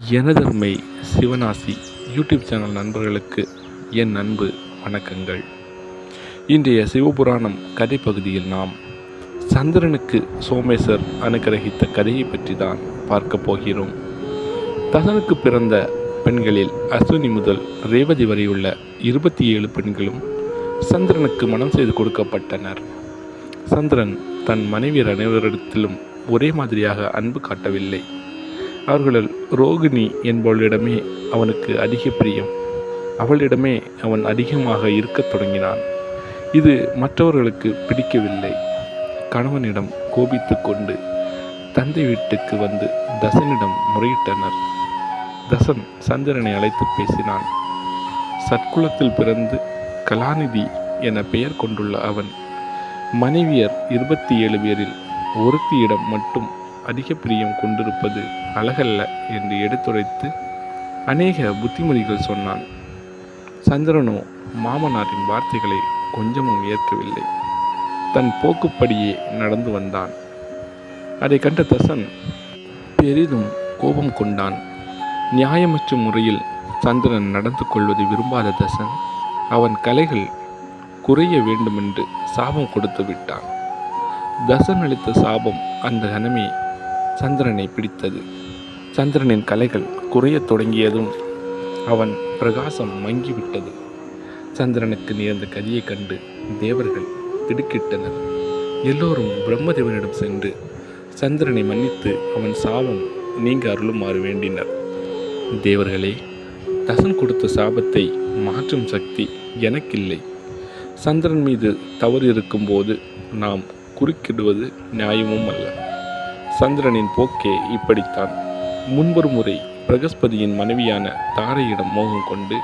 எனதருமை சிவனாசி YouTube channel நண்பர்களுக்கு என் அன்பு வணக்கங்கள். இன்றைய சிவபுராணம் கதை பகுதியில் நாம் சந்திரனுக்கு சோமேசர் அனுகிரகித்த கதையை பற்றி தான் பார்க்க போகிறோம். தசனுக்கு பிறந்த பெண்களில் அஸ்வினி முதல் ரேவதி வரையுள்ள இருபத்தி ஏழு பெண்களும் சந்திரனுக்கு மனம் செய்து கொடுக்கப்பட்டனர். சந்திரன் தன் மனைவியர் அனைவரிடத்திலும் ஒரே மாதிரியாக அன்பு காட்டவில்லை. அவர்களில் ரோகிணி என்பவளிடமே அவனுக்கு அதிக பிரியம். அவளிடமே அவன் அதிகமாக இருக்கத் தொடங்கினான். இது மற்றவர்களுக்கு பிடிக்கவில்லை. கணவனிடம் கோபித்து கொண்டு தந்தை வீட்டுக்கு வந்து தசனிடம் முறையிட்டனர். தசன் சந்திரனை அழைத்து பேசினான். சற்குலத்தில் பிறந்து கலாநிதி என பெயர் கொண்டுள்ள அவன் மனைவியர் இருபத்தி ஏழு பேரில் ஒருத்தியிடம் மட்டும் அதிக பிரியம் கொண்டிருப்பது அழகல்ல என்று எடுத்துரைத்து அநேக புத்திமதிகள் சொன்னான். சந்திரனோ மாமனாரின் வார்த்தைகளை கொஞ்சமும் ஏற்கவில்லை. தன் போக்குப்படியே நடந்து வந்தான். அதை கண்ட தசன் பெரிதும் கோபம் கொண்டான். நியாயமற்ற முறையில் சந்திரன் நடந்து கொள்வதை விரும்பாத தசன் அவன் கலைகள் குறைய வேண்டுமென்று சாபம் கொடுத்து விட்டான். தசன் அளித்த சாபம் அந்த கணமே சந்திரனை பிடித்தது. சந்திரனின் கலைகள் குறையத் தொடங்கியதும் அவன் பிரகாசம் மங்கிவிட்டது. சந்திரனுக்கு நேர்ந்த கதியை கண்டு தேவர்கள் திடுக்கிட்டனர். எல்லோரும் பிரம்மதேவனிடம் சென்று சந்திரனை மன்னித்து அவன் சாபம் நீங்க அருளுமாறு வேண்டினர். தேவர்களே தசன் கொடுத்த சாபத்தை மாற்றும் சக்தி எனக்கில்லை. சந்திரன் மீது தவறு இருக்கும்போது நாம் குறுக்கிடுவது நியாயமும் அல்ல. சந்திரனின் போக்கே இப்படித்தான். முன்பொரு முறை பிரகஸ்பதியின் மனைவியான தாரையிடம் மோகம் கொண்டு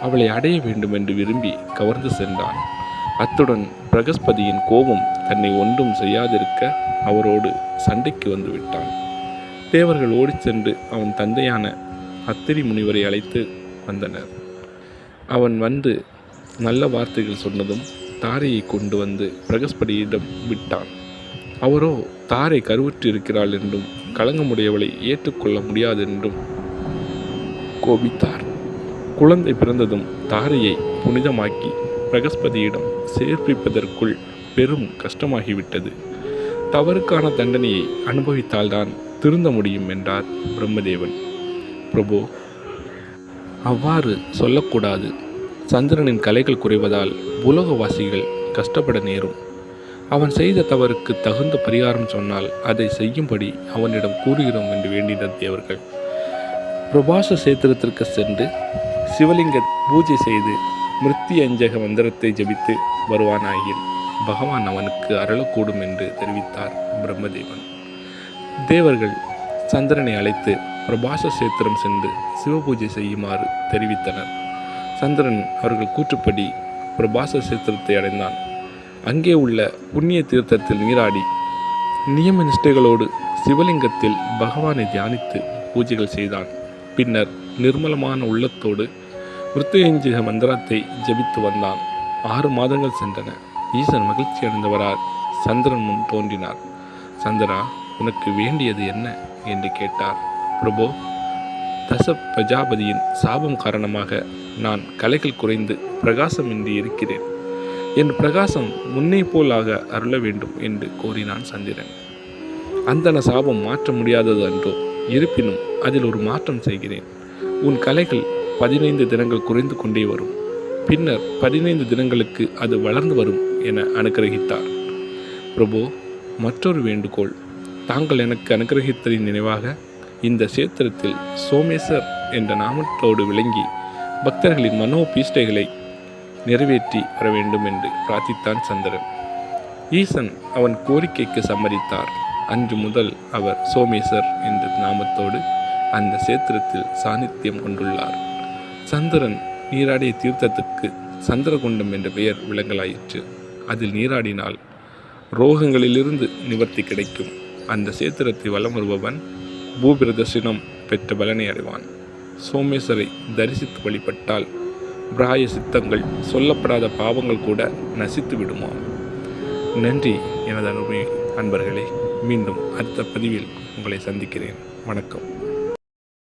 அவளை அடைய வேண்டுமென்று விரும்பி கவர்ந்து சென்றான். அத்துடன் பிரகஸ்பதியின் கோபம் தன்னை ஒன்றும் செய்யாதிருக்க அவரோடு சண்டைக்கு வந்து விட்டான். தேவர்கள் ஓடிச் சென்று அவன் தந்தையான அத்திரி முனிவரை அழைத்து வந்தனர். அவன் வந்து நல்ல வார்த்தைகள் சொன்னதும் தாரையை கொண்டு வந்து பிரகஸ்பதியிடம் விட்டான். அவரோ தாரை கருவுற்றிருக்கிறாள் என்றும் களங்கமுடையவளை ஏற்றுக்கொள்ள முடியாதென்றும் கோபித்தார். குழந்தை பிறந்ததும் தாரையை புனிதமாக்கி பிரகஸ்பதியிடம் சேர்ப்பிப்பதற்குள் பெரும் கஷ்டமாகிவிட்டது. தவறுக்கான தண்டனையை அனுபவித்தால்தான் திருந்த முடியும் என்றார் பிரம்மதேவன். பிரபு அவ்வாறு சொல்லக்கூடாது. சந்திரனின் கலைகள் குறைவதால் உலகவாசிகள் கஷ்டப்பட நேரும். அவன் செய்த தவறுக்கு தகுந்த பரிகாரம் சொன்னால் அதை செய்யும்படி அவனிடம் கூறுகிறோம் என்று வேண்டினர் தேவர்கள். பிரபாச சேத்திரத்திற்கு சென்று சிவலிங்க பூஜை செய்து மிருத்தியஞ்சக மந்திரத்தை ஜபித்து வருவானாயின் பகவான் அவனுக்கு அருளக்கூடும் என்று தெரிவித்தார் பிரம்மதேவன். தேவர்கள் சந்திரனை அழைத்து பிரபாச சேத்திரம் சென்று சிவபூஜை செய்யுமாறு தெரிவித்தனர். சந்திரன் அவர்கள் கூற்றுப்படி பிரபாச சேத்திரத்தை அடைந்தான். அங்கே உள்ள புண்ணிய தீர்த்தத்தில் நீராடி நியம நிஷ்டைகளோடு சிவலிங்கத்தில் பகவானை தியானித்து பூஜைகள் செய்தான். பின்னர் நிர்மலமான உள்ளத்தோடு மிருத்யுஞ்சக மந்திரத்தை ஜபித்து வந்தான். ஆறு மாதங்கள் சென்றன. ஈசன் மகிழ்ச்சி அடைந்தவரால் சந்திரன் முன் தோன்றினார். சந்திரா உனக்கு வேண்டியது என்ன? என்று கேட்டார். பிரபு தச பிரஜாபதியின் சாபம் காரணமாக நான் கலைகள் குறைந்து பிரகாசமின்றி இருக்கிறேன். என் பிரகாசம் முன்னே போலாக அருள வேண்டும் என்று கோரினான் சந்திரன். அந்தன சாபம் மாற்ற முடியாதது அன்றோ? இருப்பினும் அதில் ஒரு மாற்றம் செய்கிறேன். உன் கலைகள் பதினைந்து தினங்கள் குறைந்து கொண்டே வரும். பின்னர் பதினைந்து தினங்களுக்கு அது வளர்ந்து வரும் என அனுகிரகித்தார். பிரபு மற்றொரு வேண்டுகோள். தாங்கள் எனக்கு அனுகிரகித்ததின் நினைவாக இந்த சேத்திரத்தில் சோமேசர் என்ற நாமத்தோடு விளங்கி பக்தர்களின் மனோ பீஷ்டைகளை நிறைவேற்றி வர வேண்டும் என்று பிரார்த்தித்தான் சந்திரன். ஈசன் அவன் கோரிக்கைக்கு சம்மதித்தார். அன்று முதல் அவர் சோமேசர் என்ற நாமத்தோடு அந்த சேத்திரத்தில் சாநித்தியம் கொண்டுள்ளார். சந்திரன் நீராடிய தீர்த்தத்துக்கு சந்திரகுண்டம் என்ற பெயர் விளங்கலாயிற்று. அதில் நீராடினால் ரோகங்களிலிருந்து நிவர்த்தி கிடைக்கும். அந்த சேத்திரத்தை வலம் வருபவன் பூபிரதர்ஷினம் பெற்ற பலனை அடைவான் சோமேஸ்வரை தரிசித்து வழிபட்டால் பிராய சித்தங்கள் சொல்லப்படாத பாவங்கள் கூட நசித்து விடுமா? நன்றி எனது அனுபவி அன்பர்களே. மீண்டும் அடுத்த பதிவில் உங்களை சந்திக்கிறேன். வணக்கம்.